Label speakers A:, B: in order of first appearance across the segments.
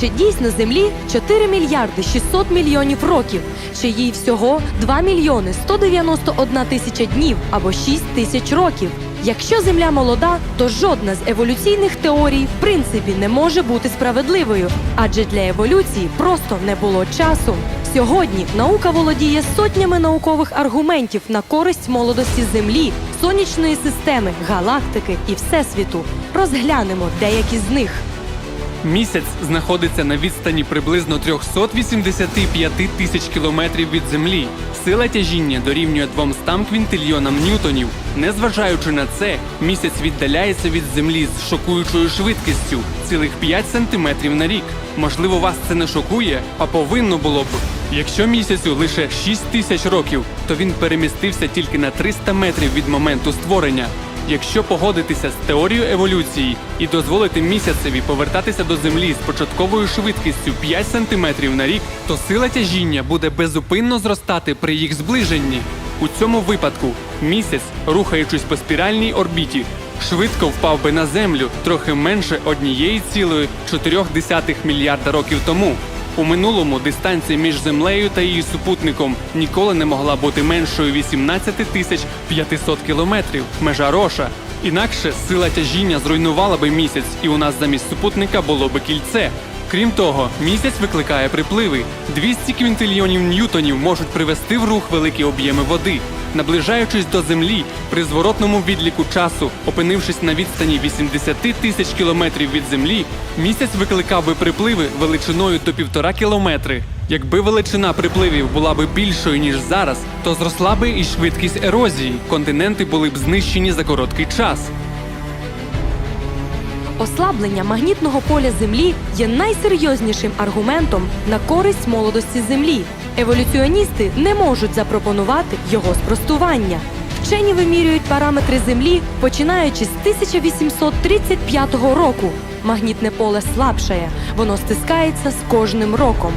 A: Чи дійсно Землі 4 мільярди 600 мільйонів років? Чи їй всього 2 мільйони 191 тисяча днів або 6 тисяч років? Якщо Земля молода, то жодна з еволюційних теорій в принципі не може бути справедливою, адже для еволюції просто не було часу. Сьогодні наука володіє сотнями наукових аргументів на користь молодості Землі, сонячної системи, галактики і всесвіту. Розглянемо деякі з них.
B: Місяць знаходиться на відстані приблизно 385 тисяч кілометрів від Землі. Сила тяжіння дорівнює 200 квінтильйонам ньютонів. Незважаючи на це, місяць віддаляється від Землі з шокуючою швидкістю цілих 5 сантиметрів на рік. Можливо, вас це не шокує, а повинно було б. Якщо місяцю лише 6 тисяч років, то він перемістився тільки на 300 метрів від моменту створення. Якщо погодитися з теорією еволюції і дозволити місяцеві повертатися до Землі з початковою швидкістю 5 см на рік, то сила тяжіння буде безупинно зростати при їх зближенні. У цьому випадку місяць, рухаючись по спіральній орбіті, швидко впав би на Землю трохи менше 1,4 мільярда років тому. У минулому дистанція між Землею та її супутником ніколи не могла бути меншою 18 тисяч 500 кілометрів. Межа Роша. Інакше сила тяжіння зруйнувала би місяць, і у нас замість супутника було би кільце. Крім того, місяць викликає припливи. 200 квінтильйонів ньютонів можуть привести в рух великі об'єми води. Наближаючись до Землі, при зворотному відліку часу, опинившись на відстані 80 тисяч кілометрів від Землі, місяць викликав би припливи величиною до півтора кілометри. Якби величина припливів була би більшою ніж зараз, то зросла би і швидкість ерозії. Континенти були б знищені за короткий час.
A: Ослаблення магнітного поля Землі є найсерйознішим аргументом на користь молодості Землі. Еволюціоністи не можуть запропонувати його спростування. Вчені вимірюють параметри Землі, починаючи з 1835 року. Магнітне поле слабшає, воно стискається з кожним роком.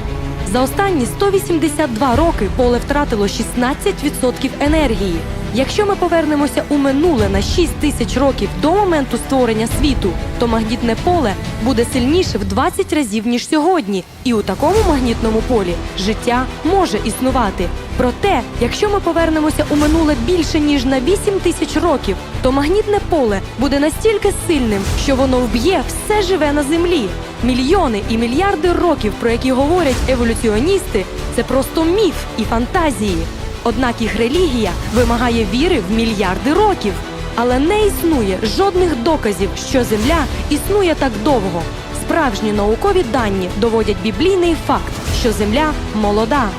A: За останні 182 роки поле втратило 16% енергії. Якщо ми повернемося у минуле на 6 тисяч років до моменту створення світу, то магнітне поле буде сильніше в 20 разів ніж сьогодні. І у такому магнітному полі життя може існувати. Проте, якщо ми повернемося у минуле більше ніж на 8 тисяч років, то магнітне поле буде настільки сильним, що воно вб'є все живе на землі. Мільйони і мільярди років, про які говорять еволюціоністи, це просто міф і фантазії. Однак їх релігія вимагає віри в мільярди років. Але не існує жодних доказів, що Земля існує так довго. Справжні наукові дані доводять біблійний факт, що Земля молода.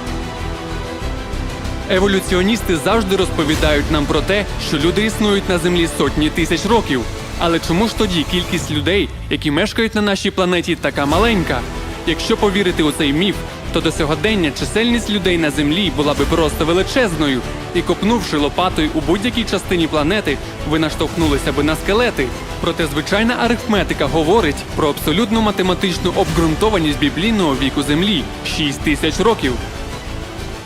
B: Еволюціоністи завжди розповідають нам про те, що люди існують на землі сотні тисяч років. Але чому ж тоді кількість людей, які мешкають на нашій планеті, така маленька? Якщо повірити у цей міф, то до сьогодення чисельність людей на землі була би просто величезною, і копнувши лопатою у будь-якій частині планети, ви наштовхнулися би на скелети. Проте звичайна арифметика говорить про абсолютну математичну обґрунтованість біблійного віку Землі 6 тисяч років.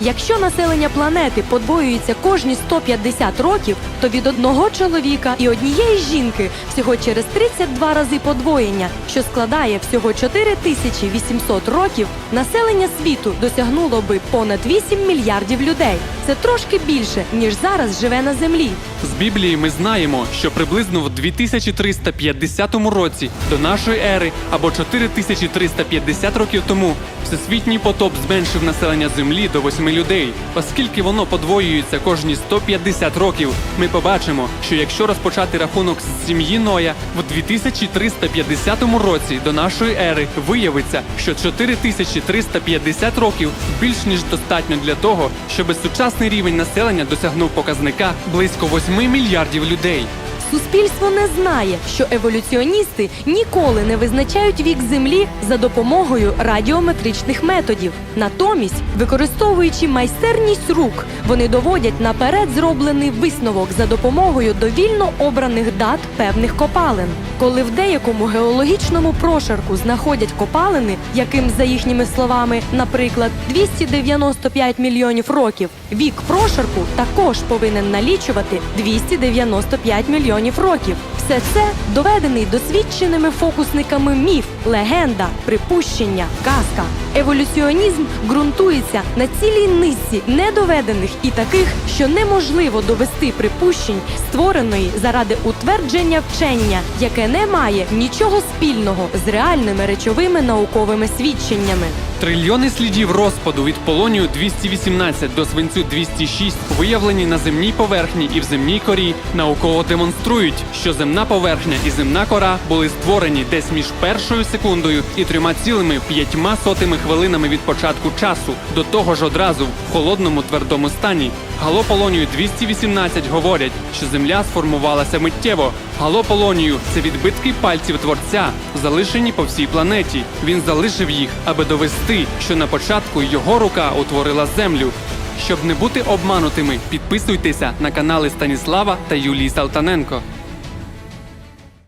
A: Якщо населення планети подвоюється кожні 150 років, то від одного чоловіка і однієї жінки всього через 32 рази подвоєння, що складає всього 4800 років, населення світу досягнуло би понад 8 мільярдів людей. Це трошки більше, ніж зараз живе на землі.
B: З Біблії ми знаємо, що приблизно в 2350 році до нашої ери або 4350 років тому всесвітній потоп зменшив населення Землі до 8 людей. Оскільки воно подвоюється кожні 150 років, ми побачимо, що якщо розпочати рахунок з сім'ї Ноя в 2350 році до нашої ери виявиться, що 4350 років більш ніж достатньо для того, щоб сучасний рівень населення досягнув показника близько 8 мільярдів людей.
A: Суспільство не знає, що еволюціоністи ніколи не визначають вік землі за допомогою радіометричних методів. Натомість, використовуючи майстерність рук, вони доводять наперед зроблений висновок за допомогою довільно обраних дат певних копалин. Коли в деякому геологічному прошарку знаходять копалини, яким за їхніми словами, наприклад, 295 мільйонів років, вік прошарку також повинен налічувати 295 мільйонів років. Все це доведений досвідченими фокусниками міф, легенда, припущення, казка. Еволюціонізм ґрунтується на цілій низці недоведених і таких, що неможливо довести припущень, створеної заради утвердження вчення, яке не має нічого спільного з реальними речовими науковими свідченнями.
B: Трильйони слідів розпаду від полонію 218 до свинцю 206, виявлені на земній поверхні і в земній корі, науково демонструють, що земна поверхня і земна кора були створені десь між першою секундою і трьома цілими п'ятьма сотими хвилинами від початку часу, до того ж одразу в холодному твердому стані. Галополонію 218 говорять, що земля сформувалася миттєво. Галополонію це відбитки пальців творця, залишені по всій планеті. Він залишив їх, аби довести, що на початку його рука утворила землю. Щоб не бути обманутими, підписуйтеся на канали Станіслава та Юлії Салтаненко.